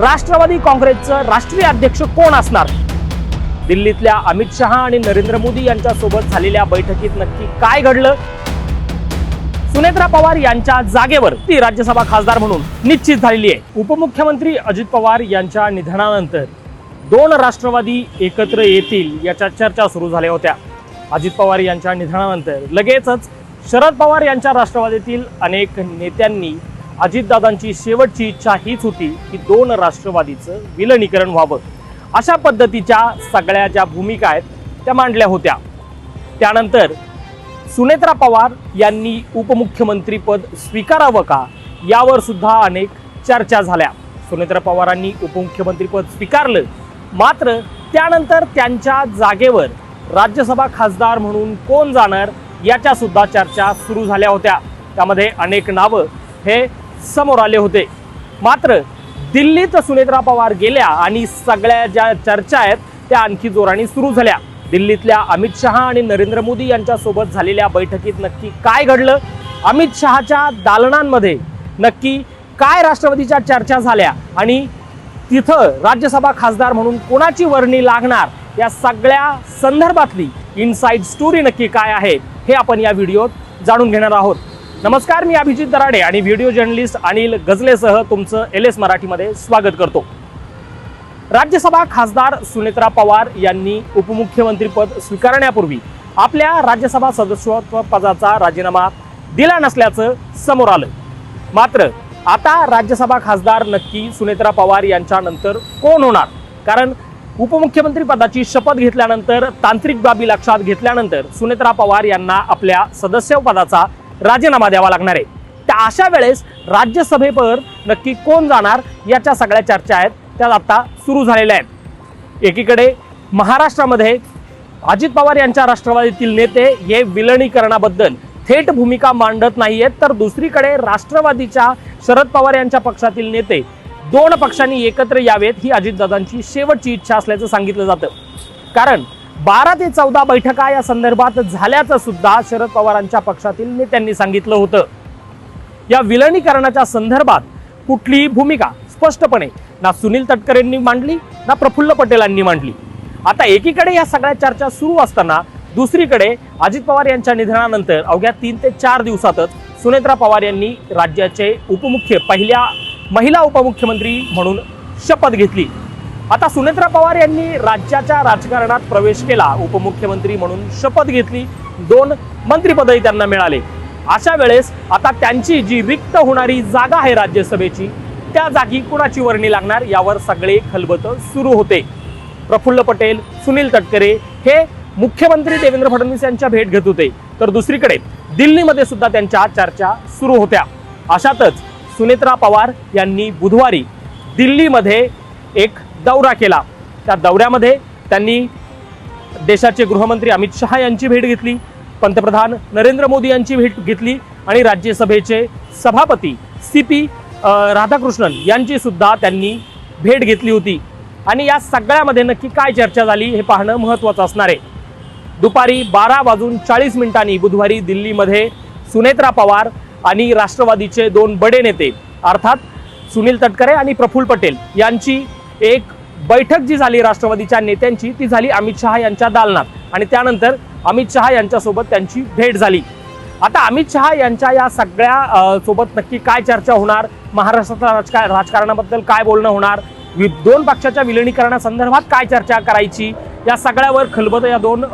राष्ट्रवादी काँग्रेसचं राष्ट्रीय अध्यक्ष कोण असणार? दिल्लीतल्या अमित शहा आणि नरेंद्र मोदी यांच्यासोबत झालेल्या बैठकीत नक्की काय घडलं? सुनेत्रा पवार यांच्या जागेवर ती राज्यसभा खासदार म्हणून निश्चित झालेली आहे. उपमुख्यमंत्री अजित पवार यांच्या निधनानंतर दोन राष्ट्रवादी एकत्र येतील याच्या चर्चा सुरू झाल्या होत्या. अजित पवार यांच्या निधनानंतर लगेचच शरद पवार यांच्या राष्ट्रवादीतील अनेक नेत्यांनी अजितदादांची शेवटची इच्छा हीच होती की दोन राष्ट्रवादीचं विलनीकरण व्हावं. अशा पद्धतीच्या सगळ्या ज्या भूमिका आहेत त्या मांडल्या होत्या. त्यानंतर सुनेत्रा पवार यांनी उपमुख्यमंत्रीपद स्वीकारावं का यावर सुद्धा अनेक चर्चा झाल्या. सुनेत्रा पवारांनी उपमुख्यमंत्रीपद स्वीकारलं. मात्र त्यानंतर त्यांच्या जागेवर राज्यसभा खासदार म्हणून कोण जाणार याच्या सुद्धा चर्चा सुरू झाल्या होत्या. त्यामध्ये अनेक नावं. हे समोर आले होते. मात्र दिल्लीत सुनेत्रा पवार गेल्या आणि सगळ्या ज्या चर्चा आहेत त्या आणखी जोराने सुरू झाल्या. दिल्लीतल्या अमित शहा आणि नरेंद्र मोदी यांच्यासोबत झालेल्या बैठकीत नक्की काय घडलं? अमित शहाच्या दालनांमध्ये नक्की काय राष्ट्रवादीच्या चर्चा झाल्या? आणि तिथं राज्यसभा खासदार म्हणून कोणाची वर्णी लागणार? या सगळ्या संदर्भातली इनसाईड स्टोरी नक्की काय आहे हे आपण या व्हिडिओत जाणून घेणार आहोत. नमस्कार मी अभिजित दराडे आणि व्हिडिओ जर्नलिस्ट अनिल गजलेसह तुमचं एल एस मराठीमध्ये स्वागत करतो. राज्यसभा खासदार सुनेत्रा पवार यांनी उपमुख्यमंत्रीपद स्वीकारण्यापूर्वी आपल्या राज्यसभा सदस्यत्व पदाचा राजीनामा दिला नसल्याचं समोर आलं. मात्र आता राज्यसभा खासदार नक्की सुनेत्रा पवार यांच्यानंतर कोण होणार? कारण उपमुख्यमंत्री पदाची शपथ घेतल्यानंतर तांत्रिक बाबी लक्षात घेतल्यानंतर सुनेत्रा पवार यांना आपल्या सदस्य पदाचा राजीनामा द्यावा लागणार आहे. त्या अशा वेळेस राज्यसभेवर नक्की कोण जाणार याच्या सगळ्या चर्चा आहेत. त्या आता सुरू झालेल्या आहेत. एकीकडे महाराष्ट्रामध्ये अजित पवार यांच्या राष्ट्रवादीतील नेते हे विलनीकरणाबद्दल थेट भूमिका मांडत नाहीयेत. तर दुसरीकडे राष्ट्रवादीच्या शरद पवार यांच्या पक्षातील नेते दोन पक्षांनी एकत्र यावेत ही अजितदादांची शेवटची इच्छा असल्याचं सांगितलं जातं. कारण बारा ते चौदा बैठका या संदर्भात झाल्याचं सुद्धा शरद पवारांच्या पक्षातील नेत्यांनी सांगितलं होतं. या विलनीकरणाच्या संदर्भात कुठलीही भूमिका स्पष्टपणे ना सुनील तटकरेंनी मांडली ना प्रफुल्ल पटेलांनी मांडली. आता एकीकडे या सगळ्या चर्चा सुरू असताना दुसरीकडे अजित पवार यांच्या निधनानंतर अवघ्या तीन ते चार दिवसातच सुनेत्रा पवार यांनी राज्याचे उपमुख्य पहिल्या महिला उपमुख्यमंत्री म्हणून शपथ घेतली. आता सुनेत्रा पवार यांनी राज्याच्या राजकारणात प्रवेश केला. उपमुख्यमंत्री म्हणून शपथ घेतली. दोन मंत्रिपदही त्यांना मिळाले. अशा वेळेस आता त्यांची जी रिक्त होणारी जागा आहे राज्यसभेची त्या जागी कुणाची वर्णी लागणार यावर सगळे खलबत सुरू होते. प्रफुल्ल पटेल सुनील तटकरे हे मुख्यमंत्री देवेंद्र फडणवीस यांच्या भेट घेत होते. तर दुसरीकडे दिल्लीमध्ये सुद्धा त्यांच्या चर्चा सुरू होत्या. अशातच सुनेत्रा पवार यांनी बुधवारी दिल्लीमध्ये एक दौरा केला. त्या दौऱ्यामध्ये त्यांनी देशाचे गृहमंत्री अमित शहा यांची भेट घेतली पंतप्रधान नरेंद्र मोदी यांची भेट घेतली आणि राज्यसभेचे सभापती सी पी राधाकृष्णन यांची सुद्धा त्यांनी भेट घेतली होती. आणि या सगळ्यामध्ये नक्की काय चर्चा झाली हे पाहणं महत्त्वाचं असणार आहे. दुपारी बारा वाजून चाळीस मिनिटांनी बुधवारी दिल्लीमध्ये सुनेत्रा पवार आणि राष्ट्रवादीचे दोन बडे नेते अर्थात सुनील तटकरे आणि प्रफुल्ल पटेल यांची एक बैठक जी झाली राष्ट्रवादीच्या नेत्यांची ती झाली अमित शहा यांच्या दालनात. आणि त्यानंतर अमित शहा यांच्यासोबत त्यांची भेट झाली. आता अमित शहा यांच्या या सगळ्या सोबत नक्की काय चर्चा होणार? महाराष्ट्रातल्या राजका राजकारणाबद्दल काय बोलणं होणार? दोन पक्षाच्या विलिनीकरणासंदर्भात काय चर्चा करायची? या सगळ्यावर खलबत या दोन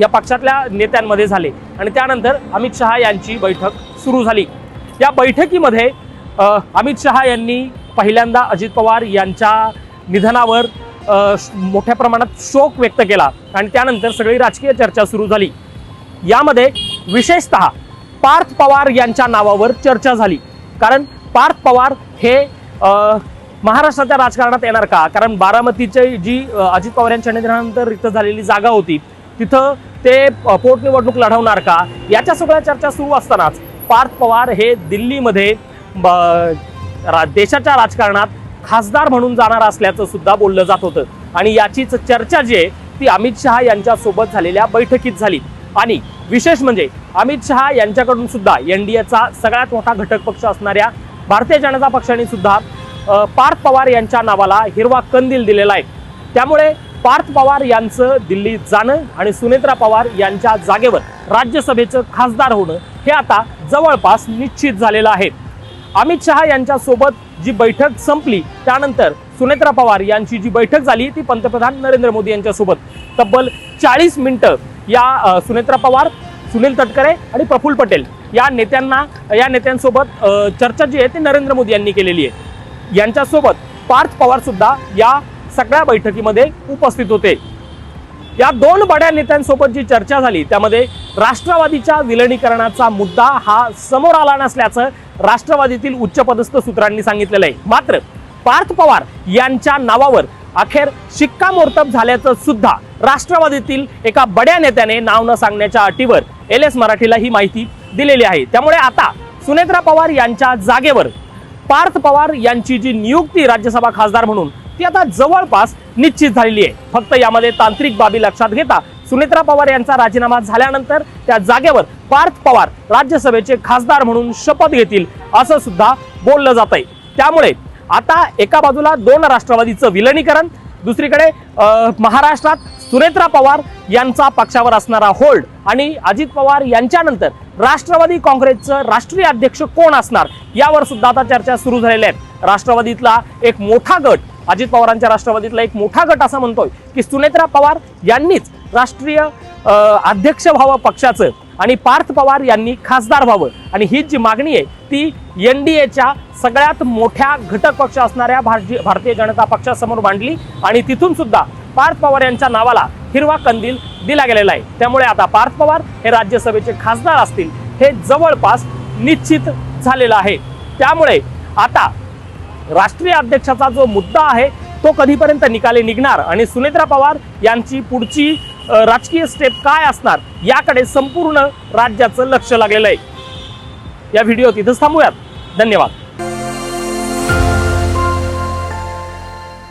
या पक्षातल्या नेत्यांमध्ये झाले. आणि त्यानंतर अमित शहा यांची बैठक सुरू झाली. या बैठकीमध्ये अमित शहा यांनी पहिल्यांदा अजित पवार यांच्या निधनावर श- मोठ्या प्रमाणात शोक व्यक्त केला आणि त्यानंतर सगळी राजकीय चर्चा सुरू झाली. यामध्ये विशेषतः पार्थ पवार यांच्या नावावर चर्चा झाली. कारण पार्थ पवार हे महाराष्ट्राच्या राजकारणात येणार का? कारण बारामतीची जी अजित पवार यांच्या निधनानंतर रिक्त झालेली जागा होती तिथं ते पोटनिवडणूक लढवणार का? याच्या सगळ्या चर्चा सुरू असतानाच पार्थ पवार हे दिल्लीमध्ये ब- रा- देशाच्या राजकारणात खासदार म्हणून जाणार असल्याचं सुद्धा बोललं जात होतं. आणि याचीच चर्चा जी आहे ती अमित शहा यांच्यासोबत झालेल्या बैठकीत झाली. आणि विशेष म्हणजे अमित शहा यांच्याकडून सुद्धा एन डी एचा सगळ्यात मोठा घटक पक्ष असणाऱ्या भारतीय जनता पक्षाने सुद्धा पार्थ पवार यांच्या नावाला हिरवा कंदील दिलेला आहे. त्यामुळे पार्थ पवार यांचं दिल्लीत जाणं आणि सुनेत्रा पवार यांच्या जागेवर राज्यसभेचं खासदार होणं हे आता जवळपास निश्चित झालेलं आहे. अमित शहा यांच्यासोबत जी बैठक संपली त्यानंतर सुनेत्रा पवार यांची जी बैठक झाली ती पंतप्रधान नरेंद्र मोदी यांच्यासोबत. तब्बल चाळीस मिनिटं या सुनेत्रा पवार सुनील तटकरे आणि प्रफुल्ल पटेल या नेत्यांना या नेत्यांसोबत चर्चा जी आहे ती नरेंद्र मोदी यांनी केलेली आहे. यांच्यासोबत पार्थ पवार सुद्धा या सगळ्या बैठकीमध्ये उपस्थित होते. या दोन बड्या नेत्यांसोबत जी चर्चा झाली त्यामध्ये राष्ट्रवादीच्या विलिनीकरणाचा मुद्दा हा समोर आला नसल्याचं राष्ट्रवादीतील उच्चपदस्थ सूत्रांनी सांगितलेलं आहे. मात्र पार्थ पवार यांच्या नावावर अखेर शिक्कामोर्तब झाल्याचं सुद्धा राष्ट्रवादीतील एका बड्या नेत्याने नाव न सांगण्याच्या अटीवर एल एस मराठीला ही माहिती दिलेली आहे. त्यामुळे आता सुनेत्रा पवार यांच्या जागेवर पार्थ पवार यांची जी नियुक्ती राज्यसभा खासदार म्हणून ती आता जवळपास निश्चित झालेली आहे. फक्त यामध्ये तांत्रिक बाबी लक्षात घेता सुनेत्रा पवार यांचा राजीनामा झाल्यानंतर त्या जागेवर पार्थ पवार राज्यसभेचे खासदार म्हणून शपथ घेतील असं सुद्धा बोललं जात आहे त्यामुळे आता एका बाजूला दोन राष्ट्रवादीचं विलनीकरण दुसरीकडे महाराष्ट्रात सुनेत्रा पवार यांचा पक्षावर असणारा होल्ड आणि अजित पवार यांच्यानंतर राष्ट्रवादी काँग्रेसचं राष्ट्रीय अध्यक्ष कोण असणार यावर सुद्धा आता चर्चा सुरू झालेल्या आहेत. राष्ट्रवादीतला एक मोठा गट अजित पवारांच्या राष्ट्रवादीतला एक मोठा गट असा म्हणतोय की सुनेत्रा पवार यांनीच राष्ट्रीय अध्यक्ष व्हावं पक्षाचं आणि पार्थ पवार यांनी खासदार व्हावं. आणि ही जी मागणी आहे ती एन डी एच्या सगळ्यात मोठ्या घटक पक्ष असणाऱ्या भारतीय भारतीय जनता पक्षासमोर मांडली आणि तिथून सुद्धा पार्थ पवार यांच्या नावाला हिरवा कंदील दिला गेलेला आहे. त्यामुळे आता पार्थ पवार हे राज्यसभेचे खासदार असतील हे जवळपास निश्चित झालेलं आहे. त्यामुळे आता राष्ट्रीय अध्यक्षाचा जो मुद्दा आहे तो कधीपर्यंत निकाली निघणार? आणि सुनेत्रा पवार यांची पुढची राजकीय स्टेप काय असणार? याकडे संपूर्ण राज्याचं लक्ष लागलेलं आहे. या व्हिडिओ तिथंच थांबूयात. धन्यवाद.